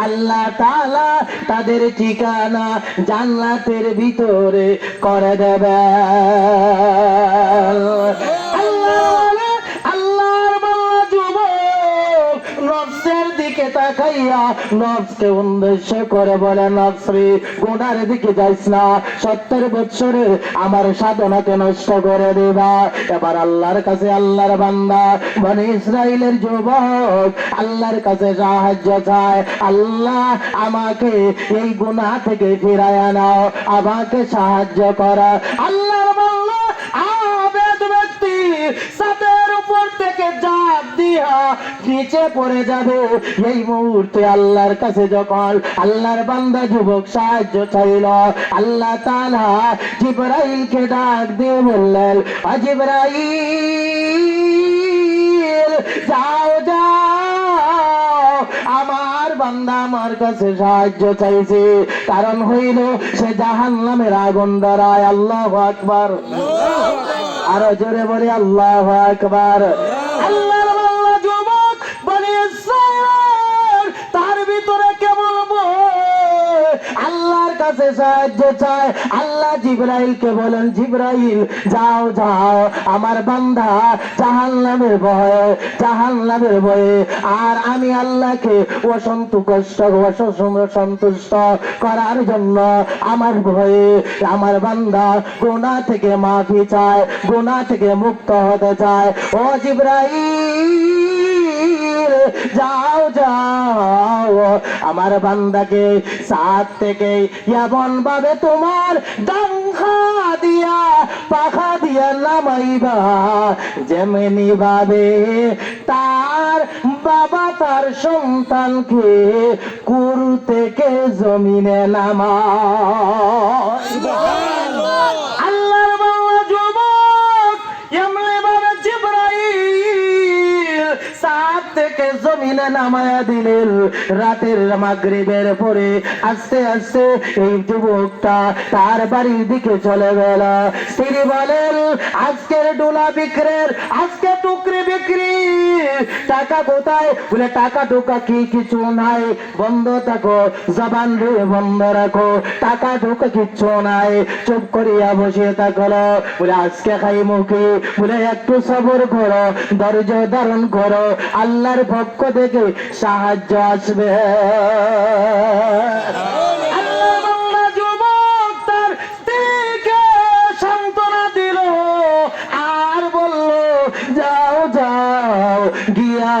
আল্লাহ তালা তাদের ঠিকানা জান্নাতের ভিতরে করে দেবে দিকে তাকাইয়া নফসকে উদ্দেশ্য করে বলে নফসরি গোনার দিকে যাইস না, সত্তর বছরে আমার সাধনাকে নষ্ট করে দেবা। এবার আল্লাহর কাছে আল্লাহর বান্দা, বনে ইসরায়েলের যুবক, আল্লাহর কাছে সাহায্য চায়, আল্লাহ, আমাকে এই গুনাহ থেকে ফিরায় নাও, আমাকে সাহায্য করা। আল্লাহর নিচে পড়ে যাবে। এই মুহূর্তে আল্লাহর কাছে যখন আল্লাহর বান্দা যুবক সাহায্য চাইল, আল্লাহ তাআলা জিবরাইলকে ডাক দিয়ে বললেন জিবরাইল, যাও যাও। আমার বান্দা আমার কাছে সাহায্য চাইছে। কারণ হইল সে জাহান নামের আগুন দ্বারায় আল্লাহ আকবার। আরও জোরে বলে, আল্লাহ আকবার। আল্লাহর আল্লাহর কাছে সাহায্য চায় আল্লাহ জিব্রাইলকে বলেন, জিব্রাইল, যাও যাও, আমার বান্দা জাহান নামের ভয়ে জাহান নামের ভয়ে। আর আমি আল্লাহকে অসন্তুষ্ট সন্তুষ্ট করার জন্য আমার ভয়ে আমার বান্দা গোনা থেকে মাফি চায় গোনা থেকে মুক্ত হতে চায়। ও জিব্রাইল! যাও যাও। আমার বান্দাকে সাত থেকে এমন ভাবে তোমার ডাঙ্খা দিয়া, পাখা দিয়া নামাইবা। যেমনি ভাবে তার বাবা, তার সন্তানকে কুরু থেকে জমিনে নামা নামায়া দিলেন। রাতের মাগরিবের পরে আস্তে আস্তে এই যুবকটা তার বাড়ির দিকে চলে গেল। তিনি বলেন, আজকের ডোলা বিক্রের, আজকে টুকরি বিক্রি টাকা কোথায়? বলে, টাকা টোকা কি কিছু নাই। বন্ধ থাকো, জবান রে বন্ধ রাখো। টাকা টোকা কিচ্ছু নাই। চুপ করিয়া বসে থাকল বলে, আজকে খাই মুখে বলে, একটু সবর করো, ধৈর্য ধারণ করো। আল্লাহর পক্ষ থেকে সাহায্য আসবে। গিয়া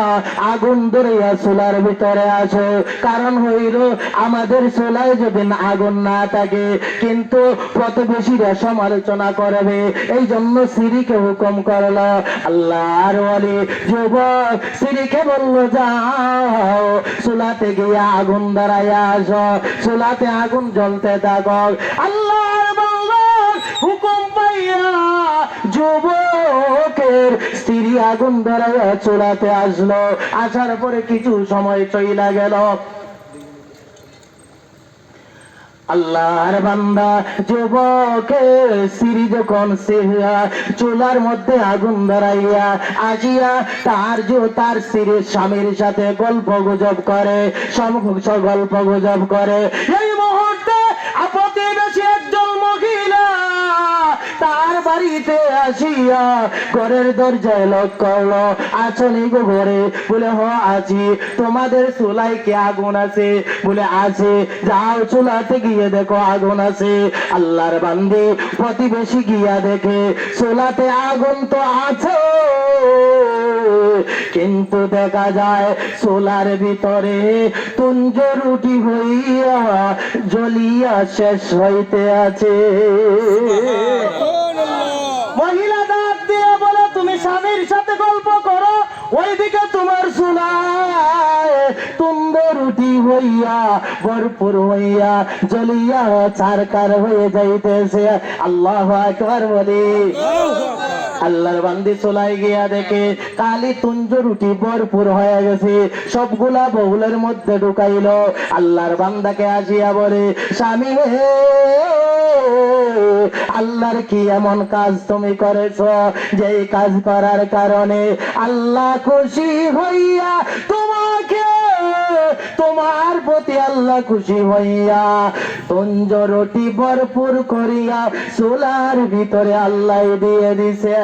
আগুন ধরিয়া চুলার ভিতরে আসো। কারণ হইল, আমাদের চুলায় যদি আগুন না থাকে, কিন্তু প্রতিবেশীরা সমালোচনা করবে। এই জন্য সিরিকে হুকুম করল, আল্লাহর ওয়ালি যুবক সিরিকে বলল, যাও। চুলাতে গিয়া আগুন দাঁড়াইয়া আসো। চুলাতে আগুন জ্বলতে থাকো। আল্লাহর বাংলার হুকুম পাইয়া যুবকের স্ত্রী আগুন ধরাইয়া চুলাতে আসলো। আসার পরে কিছু সময় চইলা গেল। আল্লাহর বান্দা, যুবকের যখন সিহিয়া চুলার মধ্যে আগুন ধরাইয়া আসিয়া তার যে তার স্ত্রীর স্বামীর সাথে গল্প গুজব করে সমস্ত গল্প গুজব করে, এই বাড়িতে আসিয়া ঘরের দরজায় লক করল। আছনি গো ঘরে বলে, হ, আছি। তোমাদের চুলাই কি আগুন আছে? বলে, আছে। যাও চুলাতে গিয়ে দেখো আগুন আছে। আল্লাহর বান্দি, প্রতিবেশী গিয়া দেখে, চুলাতে আগুন তো আছে। কিন্তু দেখা যায় সোলার ভিতরে তুঞ্জ রুটি হইয়া জ্বলিয়া শেষ হইতে আছে। স্বামীর সাথে গল্প করো, ওইদিকে তোমার চুলায় তুম্ব রুটি হইয়া, ভরপুর হইয়া, জ্বলিয়া চারকার হয়ে যাইতেছে। আল্লাহ একবার বলি। আল্লাহর বান্দি চলাই গিয়া দেখে, কালি তুঞ্জ রুটি ভরপুর হয়ে গেছে। সবগুলা বহুলের মধ্যে ঢুকাইল। আল্লাহর বান্দাকে আজিয়া বলে, স্বামী হে, আল্লাহর কি এমন কাজ তুমি করেছ? যে কাজ করার কারণে আল্লাহ খুশি হইয়া তোমাকে তোমার প্রতি আল্লাহ খুশি হইয়া তঞ্জরটি ভরপুর করিয়া সোলার ভিতরে আল্লাহ দিয়ে দিছে।